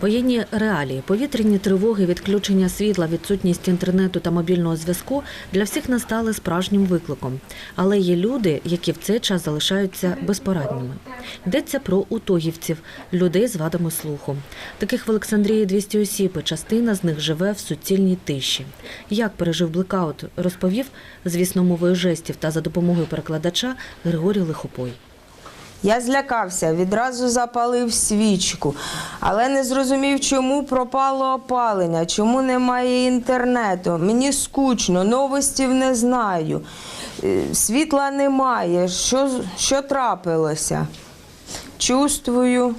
Воєнні реалії, повітряні тривоги, відключення світла, відсутність інтернету та мобільного зв'язку для всіх нас стали справжнім викликом. Але є люди, які в цей час залишаються безпорадними. Йдеться про утогівців, людей з вадами слуху. Таких в Олександрії 200 осіб, і частина з них живе в суцільній тиші. Як пережив блекаут, розповів, звісно, мовою жестів та за допомогою перекладача Григорій Лихопой. Я злякався, відразу запалив свічку, але не зрозумів, чому пропало опалення, чому немає інтернету. Мені скучно, новостів не знаю. Е, Світла немає. Що, що трапилося? Чувствую,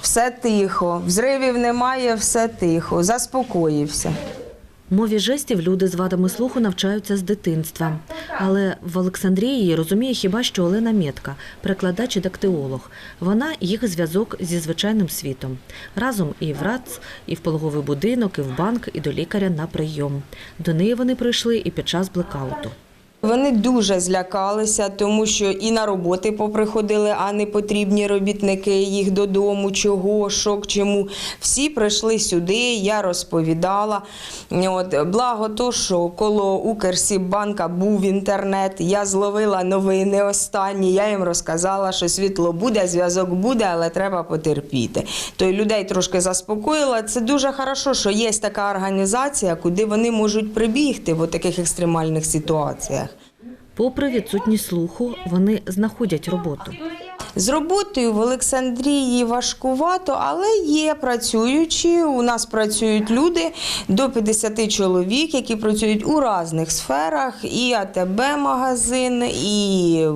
все тихо. Взривів немає, все тихо. Заспокоївся. Мові жестів люди з вадами слуху навчаються з дитинства. Але в Олександрії розуміє хіба що Олена Метка, перекладач і дактиолог. Вона їх зв'язок зі звичайним світом. Разом і в РАЦ, і в пологовий будинок, і в банк, і до лікаря на прийом. До неї вони прийшли і під час блекауту. Вони дуже злякалися, тому що і на роботи поприходили, а не потрібні робітники їх додому, чого, що, к чому. Всі прийшли сюди, я розповідала. От, благо то, що коло Укрсіббанка був інтернет, я зловила новини останні, я їм розказала, що світло буде, зв'язок буде, але треба потерпіти. То людей трошки заспокоїла. Це дуже хорошо, що є така організація, куди вони можуть прибігти в таких екстремальних ситуаціях. Попри відсутність слуху, вони знаходять роботу. З роботою в Олександрії важкувато, але є працюючі. У нас працюють люди до 50 чоловік, які працюють у різних сферах: і АТБ-магазин, і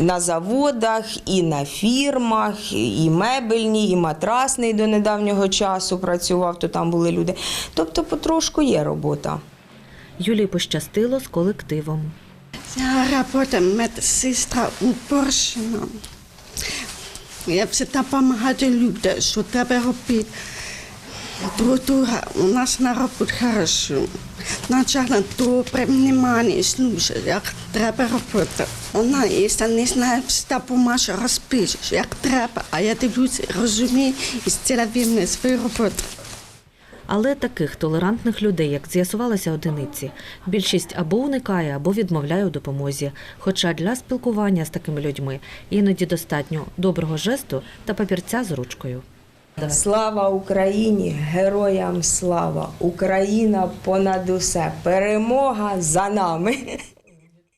на заводах, і на фірмах, і мебельні, і матрасний до недавнього часу працював, то там були люди. Тобто потрошку є робота. Юлії пощастило з колективом. Я работаю медсестра у Поршино. Я всегда допомагаю людям, що треба робити. Друг у нас на роботі хорошо. Начально добре, внимание, слушай, як треба робити. Вона, якщо не знає, всегда поможе, розпишеш, як треба. А я дивлюся, розумію і зробила вільно свою роботу. Але таких толерантних людей, як з'ясувалося одиниці, більшість або уникає, або відмовляє у допомозі. Хоча для спілкування з такими людьми іноді достатньо доброго жесту та папірця з ручкою. Слава Україні! Героям слава! Україна понад усе! Перемога за нами!